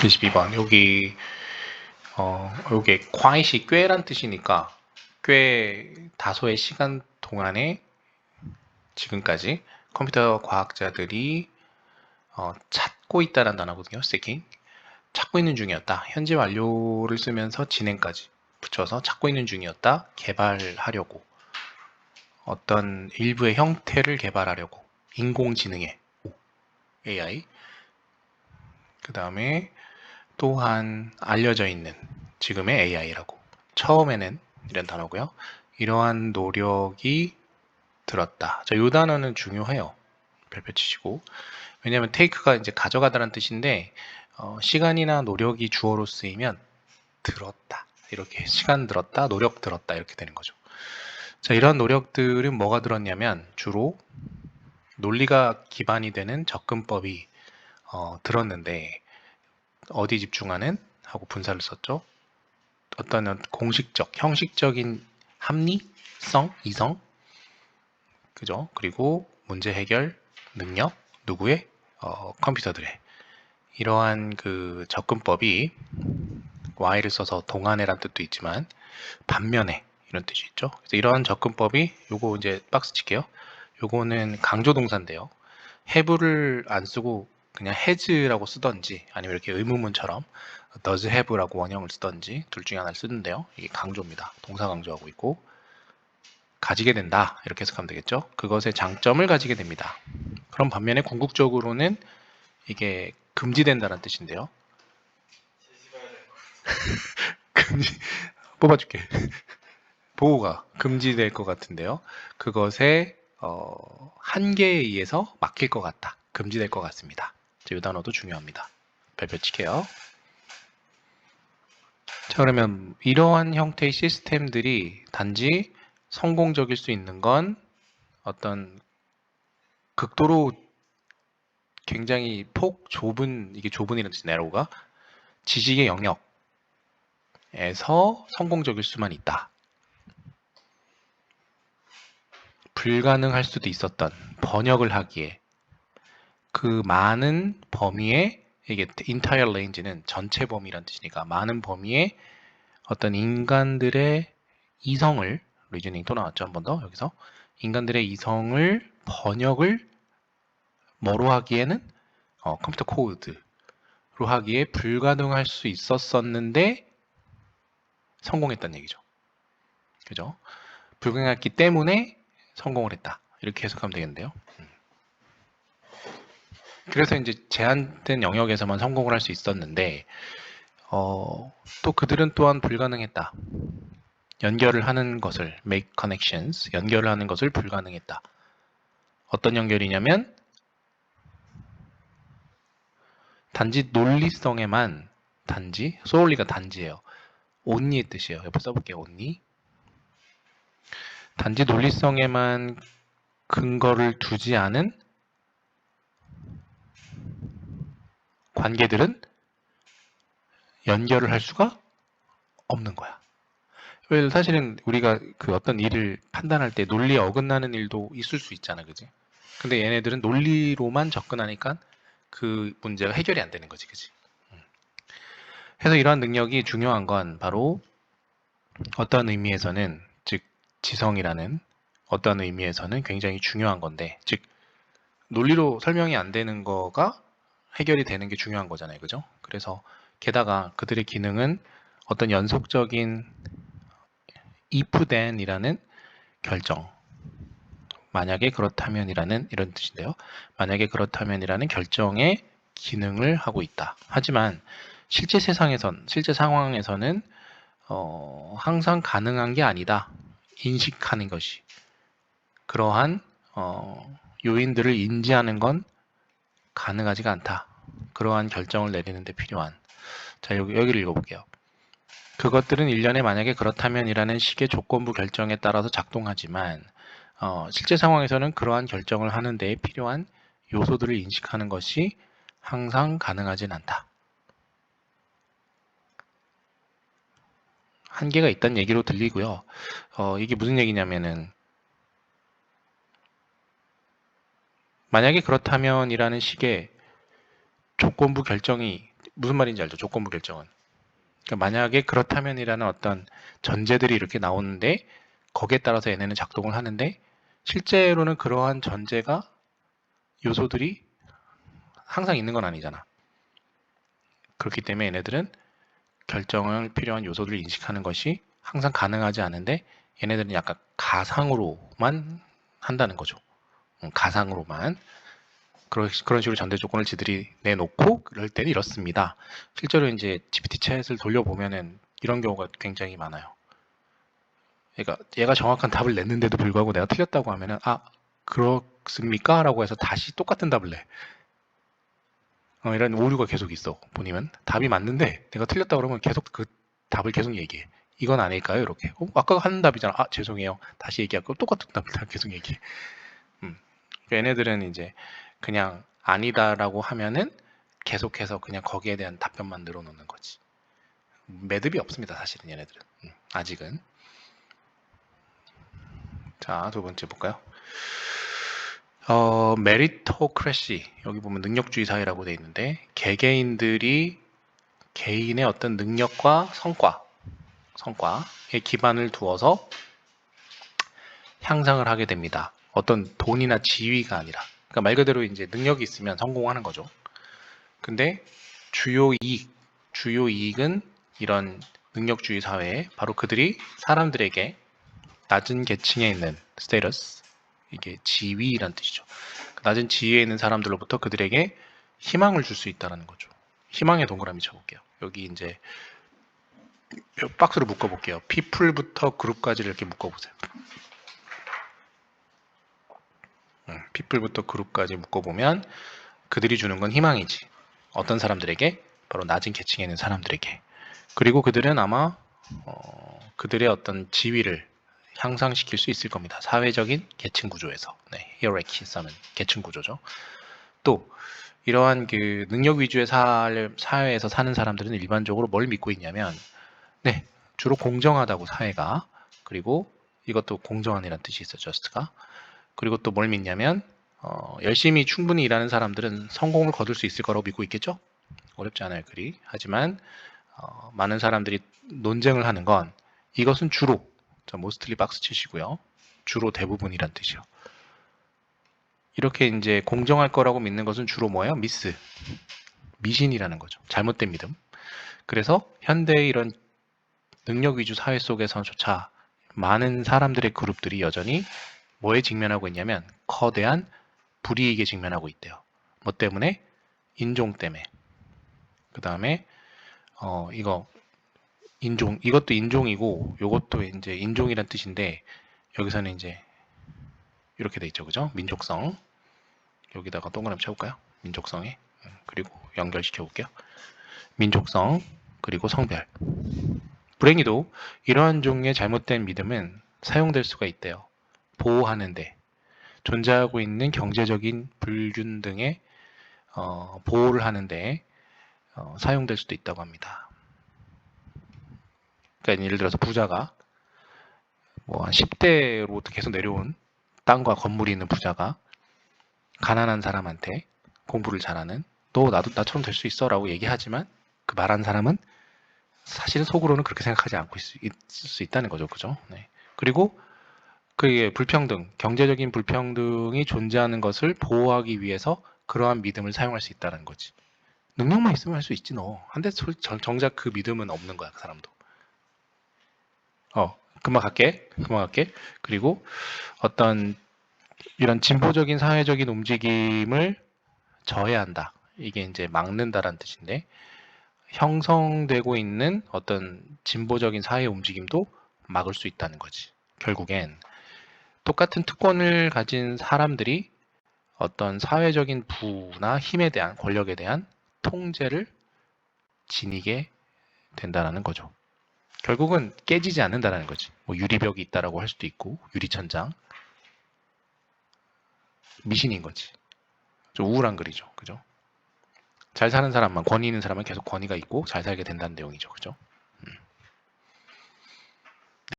22번 여기 어 요게 quiet이 꽤란 뜻이니까 꽤 다소의 시간 동안에 지금까지 컴퓨터 과학자들이 어, 찾고 있다는 단어거든요. seeking 찾고 있는 중이었다. 현재 완료를 쓰면서 진행까지 붙여서 찾고 있는 중이었다. 개발하려고 어떤 일부의 형태를 개발하려고 인공지능의 AI 그 다음에 또한 알려져 있는 지금의 AI라고 처음에는 이런 단어고요. 이러한 노력이 들었다. 자, 이 단어는 중요해요. 별표 치시고 왜냐하면 take가 이제 가져가다라는 뜻인데 어, 시간이나 노력이 주어로 쓰이면 들었다 이렇게 시간 들었다 노력 들었다 이렇게 되는 거죠. 자 이러한 노력들은 뭐가 들었냐면 주로 논리가 기반이 되는 접근법이 어, 들었는데 어디 집중하는 하고 분사를 썼죠. 어떤 공식적, 형식적인 합리성, 이성, 그죠? 그리고 문제 해결 능력, 누구의 어, 컴퓨터들의 이러한 그 접근법이 y를 써서 동안에란 뜻도 있지만 반면에 이런 뜻이 있죠. 그래서 이러한 접근법이 요거 이제 박스 칠게요. 요거는 강조 동사인데요. have를 안 쓰고 그냥 has라고 쓰던지 아니면 이렇게 의문문처럼 does have라고 원형을 쓰던지 둘 중에 하나를 쓰는데요. 이게 강조입니다. 동사 강조하고 있고 가지게 된다 이렇게 해석하면 되겠죠. 그것의 장점을 가지게 됩니다. 그럼 반면에 궁극적으로는 이게 금지된다는 뜻인데요. 금지 뽑아줄게. 보호가 금지될 것 같은데요. 그것의 어, 한계에 의해서 막힐 것 같다. 금지될 것 같습니다. 자, 이 단어도 중요합니다. 별표 칠게요. 자, 그러면 이러한 형태의 시스템들이 단지 성공적일 수 있는 건 어떤 극도로 굉장히 폭 좁은 이게 좁은이라는 뜻이 내로가 지식의 영역에서 성공적일 수만 있다. 불가능할 수도 있었던 번역을 하기에 그 많은 범위에 이게 entire range는 전체 범위란 뜻이니까 많은 범위에 어떤 인간들의 이성을 리즈닝 또 나왔죠 한 번 더 여기서 인간들의 이성을 번역을 뭐로 하기에는 어, 컴퓨터 코드로 하기에 불가능할 수 있었었는데 성공했다는 얘기죠. 그죠? 불가능했기 때문에 성공을 했다. 이렇게 해석하면 되겠는데요. 음. 그래서 이제 제한된 영역에서만 성공을 할 수 있었는데 어, 또 그들은 또한 불가능했다. 연결을 하는 것을 make connections 연결을 하는 것을 불가능했다. 어떤 연결이냐면 단지 논리성에만 단지 solely가 단지예요. only의 뜻이에요. 옆에 써볼게요. only 단지 논리성에만 근거를 두지 않은 관계들은 연결을 할 수가 없는 거야. 왜 사실은 우리가 그 어떤 일을 판단할 때 논리에 어긋나는 일도 있을 수 있잖아, 그지? 근데 얘네들은 논리로만 접근하니까 그 문제가 해결이 안 되는 거지, 그지? 그래서 이러한 능력이 중요한 건 바로 어떤 의미에서는 즉 지성이라는 어떤 의미에서는 굉장히 중요한 건데, 즉 논리로 설명이 안 되는 거가 해결이 되는 게 중요한 거잖아요, 그죠? 그래서 게다가 그들의 기능은 어떤 연속적인 if then이라는 결정 만약에 그렇다면 이라는 이런 뜻인데요. 만약에 그렇다면 이라는 결정의 기능을 하고 있다. 하지만 실제 세상에선 실제 상황에서는 어, 항상 가능한 게 아니다. 인식하는 것이 그러한 어, 요인들을 인지하는 건 가능하지가 않다. 그러한 결정을 내리는 데 필요한 자 여기, 여기를 읽어볼게요. 그것들은 일련에 만약에 그렇다면이라는 식의 조건부 결정에 따라서 작동하지만 어, 실제 상황에서는 그러한 결정을 하는 데 필요한 요소들을 인식하는 것이 항상 가능하진 않다. 한계가 있다는 얘기로 들리고요. 어, 이게 무슨 얘기냐면은 만약에 그렇다면이라는 식의 조건부 결정이 무슨 말인지 알죠? 조건부 결정은. 그러니까 만약에 그렇다면이라는 어떤 전제들이 이렇게 나오는데 거기에 따라서 얘네는 작동을 하는데 실제로는 그러한 전제가 요소들이 항상 있는 건 아니잖아. 그렇기 때문에 얘네들은 결정을 필요한 요소들을 인식하는 것이 항상 가능하지 않은데 얘네들은 약간 가상으로만 한다는 거죠. 음, 가상으로만. 그런, 식으로 전제 조건을 지들이 내놓고 그럴 때는 이렇습니다. 실제로 이제 GPT 챗을 돌려보면은 이런 경우가 굉장히 많아요. 그러니까 얘가 정확한 답을 냈는데도 불구하고 내가 틀렸다고 하면은 아 그렇습니까? 라고 해서 다시 똑같은 답을 내. 어, 이런 오류가 계속 있어. 보니면 답이 맞는데 내가 틀렸다 그러면 계속 그 답을 계속 얘기해. 이건 아닐까요? 이렇게. 어, 아까 하는 답이잖아. 아 죄송해요. 다시 얘기하고 똑같은 답을 다 계속 얘기해. 음. 얘네들은 이제 그냥 아니다라고 하면은 계속해서 그냥 거기에 대한 답변만 늘어놓는 거지. 매듭이 없습니다. 사실은 얘네들은. 음, 아직은. 자, 두 번째 볼까요? 어, 메리토크래시 여기 보면 능력주의 사회라고 돼 있는데 개개인들이 개인의 어떤 능력과 성과, 성과에 기반을 두어서 향상을 하게 됩니다. 어떤 돈이나 지위가 아니라. 그러니까 말 그대로 이제 능력이 있으면 성공하는 거죠. 근데 주요 이익, 주요 이익은 이런 능력주의 사회에 바로 그들이 사람들에게 낮은 계층에 있는 스테이러스 이게 지위란 뜻이죠. 낮은 지위에 있는 사람들로부터 그들에게 희망을 줄 수 있다는 거죠. 희망의 동그라미 쳐볼게요. 여기 이제 박스로 묶어볼게요. people부터 그룹까지를 이렇게 묶어보세요. People부터 그룹까지 묶어보면 그들이 주는 건 희망이지. 어떤 사람들에게? 바로 낮은 계층에 있는 사람들에게. 그리고 그들은 아마 어, 그들의 어떤 지위를 향상시킬 수 있을 겁니다. 사회적인 계층 구조에서 네, 히어라키스는 계층 구조죠. 또 이러한 그 능력 위주의 사, 사회에서 사는 사람들은 일반적으로 뭘 믿고 있냐면 네 주로 공정하다고 사회가 그리고 이것도 공정한이라는 뜻이 있어 저스트가 그리고 또 뭘 믿냐면 어, 열심히 충분히 일하는 사람들은 성공을 거둘 수 있을 거라고 믿고 있겠죠 어렵지 않아요 글이 하지만 어, 많은 사람들이 논쟁을 하는 건 이것은 주로 자, 모스트리 박스 치시고요. 주로 대부분이란 뜻이요. 이렇게 이제 공정할 거라고 믿는 것은 주로 뭐예요? 미스. 미신이라는 거죠. 잘못된 믿음. 그래서 현대의 이런 능력 위주 사회 속에서조차 많은 사람들의 그룹들이 여전히 뭐에 직면하고 있냐면 거대한 불이익에 직면하고 있대요. 뭐 때문에? 인종 때문에. 그 다음에 어 이거 인종 이것도 인종이고 요것도 이제 인종이란 뜻인데 여기서는 이제 이렇게 돼 있죠. 그죠? 민족성. 여기다가 동그라미 쳐볼까요? 민족성에. 음, 그리고 연결시켜 볼게요. 민족성 그리고 성별. 불행히도 이러한 종류의 잘못된 믿음은 사용될 수가 있대요 보호하는데 존재하고 있는 경제적인 불균등의 어, 보호를 하는데 어, 사용될 수도 있다고 합니다. 그러니까 예를 들어서 부자가 뭐 한 10대로부터 계속 내려온 땅과 건물이 있는 부자가 가난한 사람한테 공부를 잘하는 너 나도 나처럼 될 수 있어 라고 얘기하지만 그 말한 사람은 사실은 속으로는 그렇게 생각하지 않고 있을 수 있다는 거죠, 그죠? 네. 그리고 그게 불평등, 경제적인 불평등이 존재하는 것을 보호하기 위해서 그러한 믿음을 사용할 수 있다는 거지. 능력만 있으면 할 수 있지 너. 한데 정작 그 믿음은 없는 거야, 그 사람도. 어, 금방 갈게. 금방 갈게. 그리고 어떤 이런 진보적인 사회적인 움직임을 저해한다. 이게 이제 막는다라는 뜻인데 형성되고 있는 어떤 진보적인 사회 움직임도 막을 수 있다는 거지. 결국엔 똑같은 특권을 가진 사람들이 어떤 사회적인 부나 힘에 대한 권력에 대한 통제를 지니게 된다는 거죠. 결국은 깨지지 않는다는 거지. 뭐 유리벽이 있다라고 할 수도 있고 유리천장 미신인 거지. 좀 우울한 글이죠. 그죠? 잘 사는 사람만 권위 있는 사람은 계속 권위가 있고 잘 살게 된다는 내용이죠. 그죠?